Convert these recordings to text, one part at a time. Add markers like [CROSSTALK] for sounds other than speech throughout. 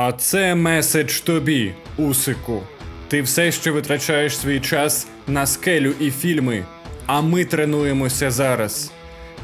А це меседж тобі, Усику. Ти все ще витрачаєш свій час на скелю і фільми, а ми тренуємося зараз.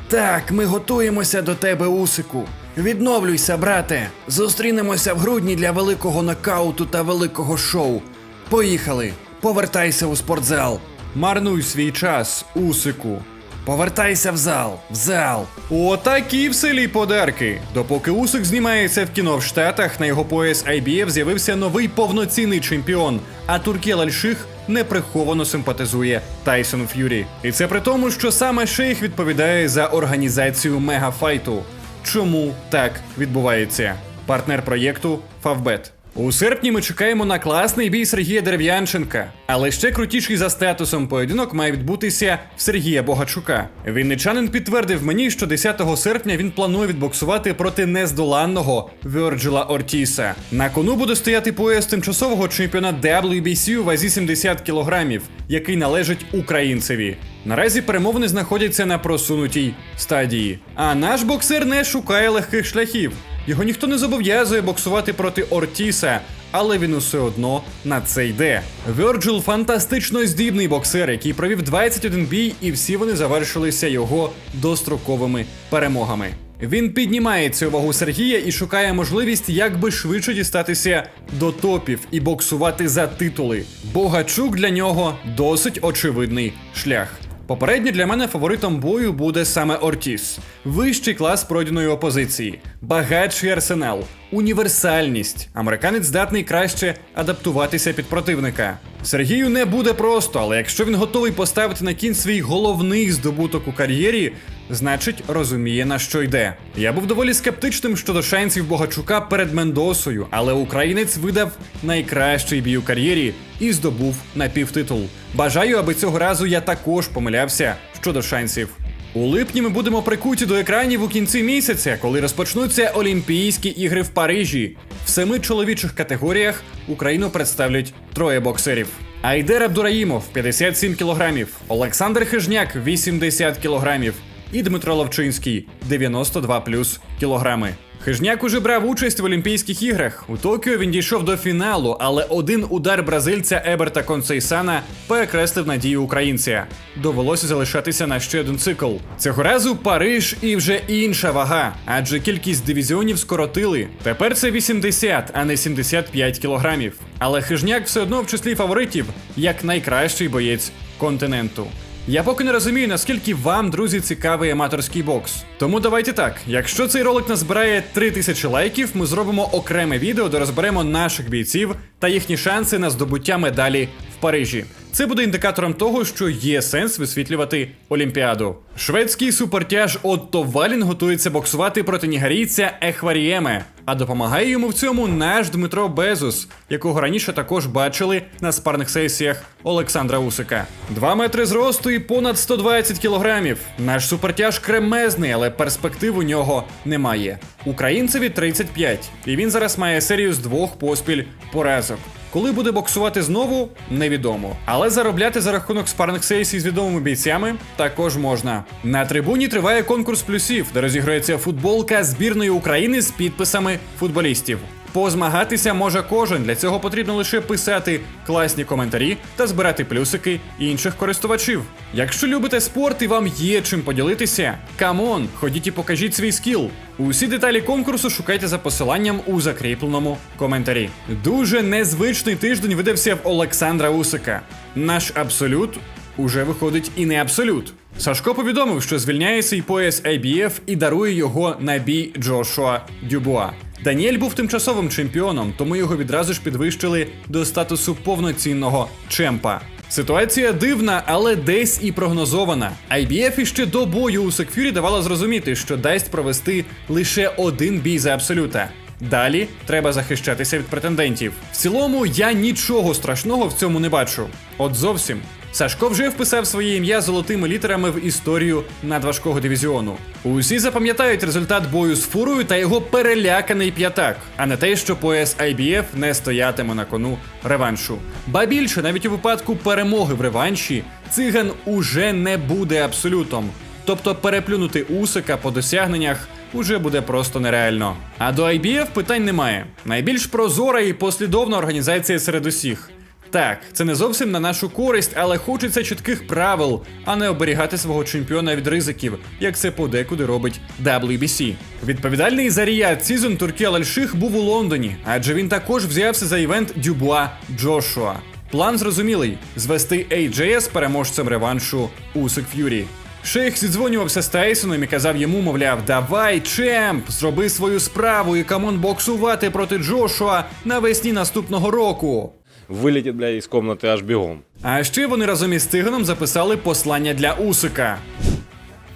Так, ми готуємося до тебе, Усику. Відновлюйся, брате. Зустрінемося в грудні для великого нокауту та великого шоу. Поїхали. Повертайся у спортзал. Марнуй свій час, Усику. Повертайся в зал. В зал. Отакі в селі подарки. Допоки Усик знімається в кіно в Штатах, на його пояс IBF з'явився новий повноцінний чемпіон, а Туркел Альших неприховано симпатизує Тайсону Ф'юрі. І це при тому, що саме Шейх відповідає за організацію мегафайту. Чому так відбувається? Партнер проєкту Фавбет. У серпні ми чекаємо на класний бій Сергія Дерев'янченка, але ще крутіший за статусом поєдинок має відбутися в Сергія Богачука. Вінничанин підтвердив мені, що 10 серпня він планує відбоксувати проти нездоланного Вьорджила Ортіса. На кону буде стояти пояс тимчасового чемпіона WBC у вазі 70 кілограмів, який належить українцеві. Наразі перемовини знаходяться на просунутій стадії. А наш боксер не шукає легких шляхів. Його ніхто не зобов'язує боксувати проти Ортіса, але він усе одно на це йде. Вьорджил фантастично здібний боксер, який провів 21 бій, і всі вони завершилися його достроковими перемогами. Він піднімається у вагу Сергія і шукає можливість як би швидше дістатися до топів і боксувати за титули. Богачук для нього досить очевидний шлях. Попередньо для мене фаворитом бою буде саме Ортіс, вищий клас пройденої опозиції, багатший арсенал, універсальність. Американець здатний краще адаптуватися під противника. Сергію не буде просто, але якщо він готовий поставити на кін свій головний здобуток у кар'єрі, значить розуміє на що йде. Я був доволі скептичним щодо шансів Богачука перед Мендосою, але українець видав найкращий бій у кар'єрі і здобув напівтитул. Бажаю, аби цього разу я також помилявся щодо шансів. У липні ми будемо прикуті до екранів у кінці місяця, коли розпочнуться Олімпійські ігри в Парижі. В семи чоловічих категоріях Україну представлять троє боксерів. Айдер Абдураїмов 57 кілограмів, Олександр Хижняк 80 кілограмів і Дмитро Ловчинський 92 плюс кілограми. Хижняк уже брав участь в Олімпійських іграх. У Токіо він дійшов до фіналу, але один удар бразильця Еберта Концейсана перекреслив надію українця. Довелося залишатися на ще один цикл. Цього разу Париж і вже інша вага, адже кількість дивізіонів скоротили. Тепер це 80, а не 75 кілограмів. Але хижняк все одно в числі фаворитів як найкращий боєць континенту. Я поки не розумію, наскільки вам, друзі, цікавий аматорський бокс. Тому давайте так: якщо цей ролик назбирає 3000 лайків, ми зробимо окреме відео, де розберемо наших бійців та їхні шанси на здобуття медалі Парижі. Це буде індикатором того, що є сенс висвітлювати Олімпіаду. Шведський супертяж Отто Валін готується боксувати проти нігерійця Ехварієме, а допомагає йому в цьому наш Дмитро Безус, якого раніше також бачили на спарних сесіях Олександра Усика. Два метри зросту і понад 120 кілограмів. Наш супертяж кремезний, але перспектив у нього немає. Українцеві 35, і він зараз має серію з двох поспіль поразок. Коли буде боксувати знову, невідомо. Але заробляти за рахунок спарних сесій з відомими бійцями також можна. На трибуні триває конкурс плюсів, де розіграється футболка збірної України з підписами футболістів. Позмагатися може кожен. Для цього потрібно лише писати класні коментарі та збирати плюсики інших користувачів. Якщо любите спорт і вам є чим поділитися, камон, ходіть і покажіть свій скіл. Усі деталі конкурсу шукайте за посиланням у закріпленому коментарі. Дуже незвичний тиждень видався в Олександра Усика. Наш абсолют уже виходить і не абсолют. Сашко повідомив, що звільняє свій пояс IBF і дарує його на бій Джошуа Дюбуа. Даніель був тимчасовим чемпіоном, тому його відразу ж підвищили до статусу повноцінного чемпа. Ситуація дивна, але десь і прогнозована. IBF іще до бою у Секфюрі давала зрозуміти, що дасть провести лише один бій за абсолюта. Далі треба захищатися від претендентів. В цілому я нічого страшного в цьому не бачу. От зовсім. Сашко вже вписав своє ім'я золотими літерами в історію надважкого дивізіону. Усі запам'ятають результат бою з фурою та його переляканий п'ятак, а не те, що пояс IBF не стоятиме на кону реваншу. Ба більше, навіть у випадку перемоги в реванші, циган уже не буде абсолютом. Тобто переплюнути Усика по досягненнях уже буде просто нереально. А до IBF питань немає. Найбільш прозора і послідовна організація серед усіх. Так, це не зовсім на нашу користь, але хочеться чітких правил, а не оберігати свого чемпіона від ризиків, як це подекуди робить WBC. Відповідальний за Ріад Сізон Туркі Аль-Ших був у Лондоні, адже він також взявся за івент Дюбуа Джошуа. План зрозумілий звести AJ з переможцем реваншу Усик Ф'юрі. Шейх зідзвонювався з Тайсоном і казав йому, мовляв, давай, чемп, зроби свою справу і камон боксувати проти Джошуа навесні наступного року. Вылетит, бля, из комнаты аж бегом. А ще вони разом із Тиганом записали послання для Усика.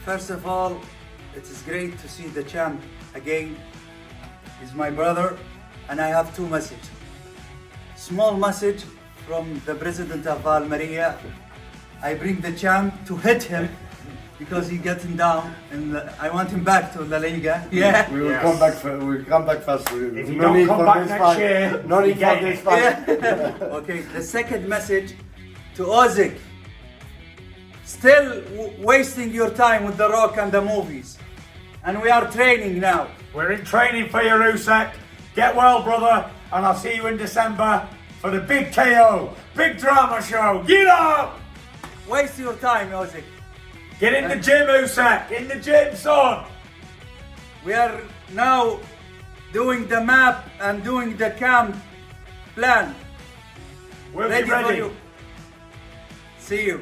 First of all, it is great to see the champ again. He's my brother, and I have two messages. Small message from the president of Almeria. I bring the champ to hit him because he getting down, and I want him back to La Liga. Yeah. We will Yes. come back. For, we'll come back fast. If you don't come back next year, no you need for get this it. fight. Yeah. [LAUGHS] okay. The second message to Ozik. Still w- wasting your time with The Rock and the movies, and we are training now. We're in training for you, Rusak. Get well, brother, and I'll see you in December for the big KO, big drama show. Get up! Waste your time, Ozik. Get in the gym, Usak. In the gym, son. We are now doing the map and doing the camp plan. We'll Ready be for you. See you.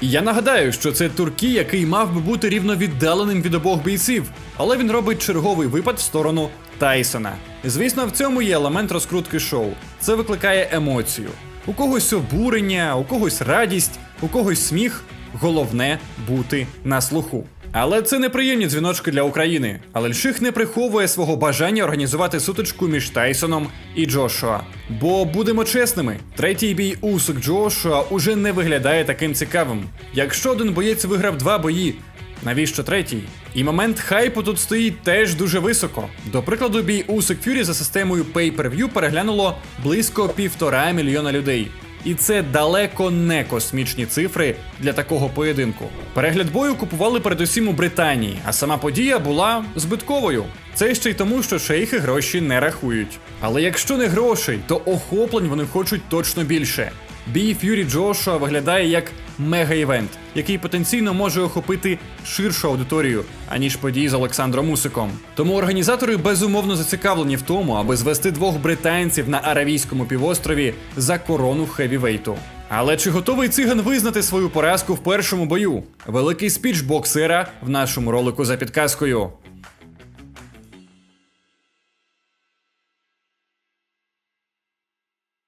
Я нагадаю, що це Туркі, який мав би бути рівновіддаленим від обох бійців, але він робить черговий випад в сторону Тайсона. Звісно, в цьому є елемент розкрутки шоу. Це викликає емоцію. У когось обурення, у когось радість, у когось сміх. Головне бути на слуху. Але це неприємні дзвіночки для України. Але Льших не приховує свого бажання організувати сутичку між Тайсоном і Джошуа. Бо будемо чесними, третій бій Усик Джошуа уже не виглядає таким цікавим. Якщо один боєць виграв два бої, навіщо третій? І момент хайпу тут стоїть теж дуже високо. До прикладу, бій Усик Фюрі за системою Pay-Per-View переглянуло близько півтора мільйона людей. І це далеко не космічні цифри для такого поєдинку. Перегляд бою купували передусім у Британії, а сама подія була збитковою. Це ще й тому, що шейхи гроші не рахують. Але якщо не грошей, то охоплень вони хочуть точно більше. Бій Ф'юрі Джошуа виглядає як мега-івент, який потенційно може охопити ширшу аудиторію, аніж події з Олександром Усиком. Тому організатори безумовно зацікавлені в тому, аби звести двох британців на Аравійському півострові за корону хевівейту. Але чи готовий циган визнати свою поразку в першому бою? Великий спіч боксера в нашому ролику за підказкою.